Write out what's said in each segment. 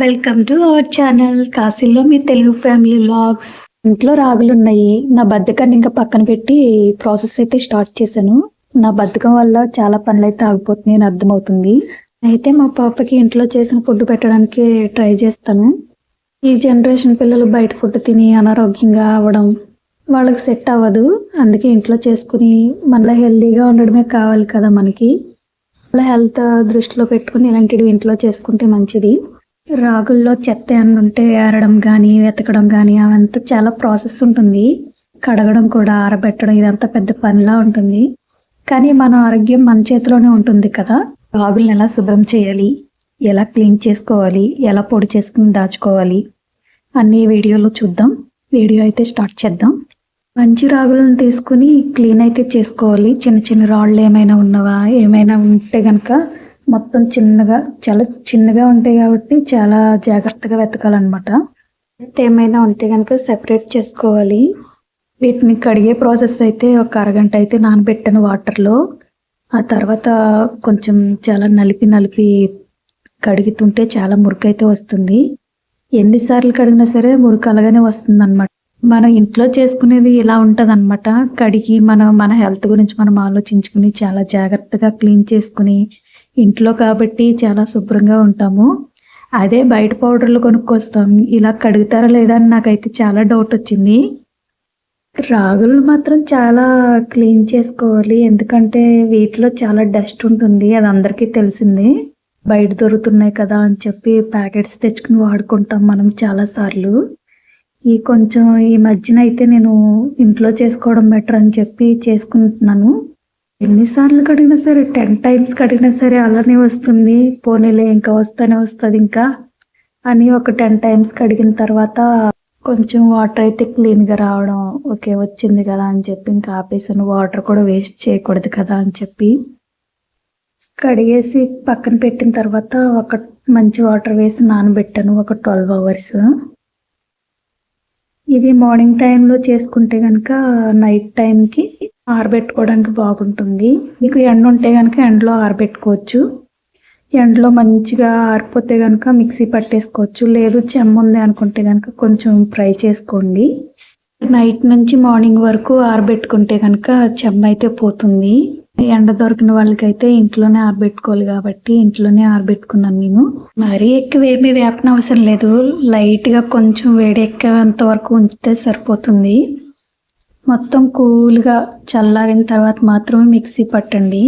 Welcome to our channel కాశీలో మీ Telugu family vlogs ఇంట్లో రాగులు ఉన్నాయి నా బద్ధకాన్ని ఇంకా పక్కన పెట్టి ప్రాసెస్ అయితే స్టార్ట్ చేశాను. నా బద్ధకం వల్ల చాలా పనులు అయితే ఆగిపోతున్నాయి అని అర్థమవుతుంది. అయితే మా పాపకి ఇంట్లో చేసిన ఫుడ్ పెట్టడానికి ట్రై చేస్తాను. ఈ జనరేషన్ పిల్లలు బయట ఫుడ్ తిని అనారోగ్యంగా అవ్వడం వాళ్ళకి సెట్ అవ్వదు. అందుకే ఇంట్లో చేసుకుని మళ్ళీ హెల్తీగా ఉండడమే కావాలి కదా మనకి. అలా హెల్త్ దృష్టిలో పెట్టుకుని ఇలాంటివి ఇంట్లో చేసుకుంటే మంచిది. రాగుల్లో చెత్త ఏమన్నా ఉంటే ఏరడం కానీ వెతకడం కానీ అవంతా చాలా ప్రాసెస్ ఉంటుంది. కడగడం కూడా ఆరబెట్టడం ఇదంతా పెద్ద పనిలా ఉంటుంది. కానీ మన ఆరోగ్యం మన చేతిలోనే ఉంటుంది కదా. రాగుల్ని ఎలా శుభ్రం చేయాలి? ఎలా క్లీన్ చేసుకోవాలి? ఎలా పొడి చేసుకుని దాచుకోవాలి? అన్ని వీడియోలో చూద్దాం. వీడియో అయితే స్టార్ట్ చేద్దాం. మంచి రాగులను తీసుకుని క్లీన్ అయితే చేసుకోవాలి. చిన్న చిన్న రాళ్ళు ఏమైనా ఉన్నవా? ఏమైనా ఉంటే కనుక మొత్తం చిన్నగా చాలా చిన్నగా ఉంటాయి కాబట్టి చాలా జాగ్రత్తగా వెతకాలన్నమాట. ఏమైనా ఉంటే కనుక సెపరేట్ చేసుకోవాలి. వీటిని కడిగే ప్రాసెస్ అయితే ఒక అరగంట అయితే నానబెట్టాను వాటర్లో. ఆ తర్వాత కొంచెం చాలా నలిపి నలిపి కడుగుతుంటే చాలా మురికి అయితే వస్తుంది. ఎన్నిసార్లు కడిగినా సరే మురికి అలాగనే వస్తుంది అనమాట మనం ఇంట్లో చేసుకునేది ఇలా ఉంటుంది అనమాట కడిగి మనం మన హెల్త్ గురించి మనం ఆలోచించుకుని చాలా జాగ్రత్తగా క్లీన్ చేసుకుని ఇంట్లో కాబట్టి చాలా శుభ్రంగా ఉంటాము. అదే బయట పౌడర్లు కొనుక్కొస్తాం. ఇలా కడుగుతారా లేదా అని నాకైతే చాలా డౌట్ వచ్చింది. రాగులు మాత్రం చాలా క్లీన్ చేసుకోవాలి. ఎందుకంటే వీటిలో చాలా డస్ట్ ఉంటుంది. అది అందరికీ తెలిసింది. బయట దొరుకుతున్నాయి కదా అని చెప్పి ప్యాకెట్స్ తెచ్చుకుని వాడుకుంటాం మనం చాలాసార్లు ఈ కొంచెం ఈ మధ్యన అయితే నేను ఇంట్లో చేసుకోవడం బెటర్ అని చెప్పి చేసుకుంటున్నాను. ఎన్నిసార్లు కడిగినా సరే టెన్ టైమ్స్ కడిగినా సరే అలానే వస్తుంది. పోనీలే ఇంకా వస్తూనే వస్తుంది ఇంకా అని ఒక టెన్ టైమ్స్ కడిగిన తర్వాత కొంచెం వాటర్ అయితే క్లీన్గా రావడం ఓకే వచ్చింది కదా అని చెప్పి ఇంకా ఆపేసాను. వాటర్ కూడా వేస్ట్ చేయకూడదు కదా అని చెప్పి కడిగేసి పక్కన పెట్టిన తర్వాత ఒక మంచి వాటర్ వేసి నానబెట్టాను ఒక ట్వెల్వ్ అవర్స్ ఇది మార్నింగ్ టైంలో చేసుకుంటే కనుక నైట్ టైంకి ఆరబెట్టుకోవడానికి బాగుంటుంది. మీకు ఎండ ఉంటే కనుక ఎండలో ఆరబెట్టుకోవచ్చు. ఎండలో మంచిగా ఆరిపోతే కనుక మిక్సీ పట్టేసుకోవచ్చు. లేదు చెమ్మ ఉంది అనుకుంటే కనుక కొంచెం ఫ్రై చేసుకోండి. నైట్ నుంచి మార్నింగ్ వరకు ఆరబెట్టుకుంటే కనుక చెమ్మ అయితే పోతుంది. ఎండ దొరికిన వాళ్ళకైతే ఇంట్లోనే ఆరబెట్టుకోవాలి కాబట్టి ఇంట్లోనే ఆరబెట్టుకున్నాను నేను. మరీ ఎక్కువ ఏమీ వేపన అవసరం లేదు. లైట్గా కొంచెం వేడి ఎక్కేంత వరకు ఉంచితే సరిపోతుంది. మొత్తం కూల్గా చల్లారిన తర్వాత మాత్రమే మిక్సీ పట్టండి.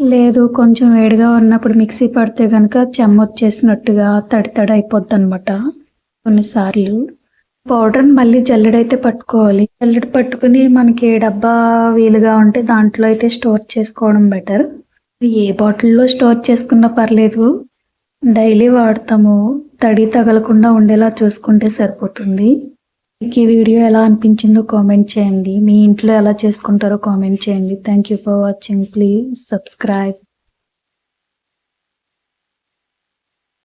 లేదు కొంచెం వేడిగా ఉన్నప్పుడు మిక్సీ పడితే కనుక చెమ్మ వచ్చేసినట్టుగా తడి తడి అయిపోద్ది అనమాట కొన్నిసార్లు. పౌడర్ని మళ్ళీ జల్లెడైతే పట్టుకోవాలి. జల్లెడ పట్టుకుని మనకి ఏ డబ్బా వీలుగా ఉంటే దాంట్లో అయితే స్టోర్ చేసుకోవడం బెటర్. ఏ బాటిల్లో స్టోర్ చేసుకున్నా పర్లేదు. డైలీ వాడతాము. తడి తగలకుండా ఉండేలా చూసుకుంటే సరిపోతుంది. మీకు ఈ వీడియో ఎలా అనిపించిందో కామెంట్ చేయండి. మీ ఇంట్లో ఎలా చేసుకుంటారో కామెంట్ చేయండి. Thank you for watching please subscribe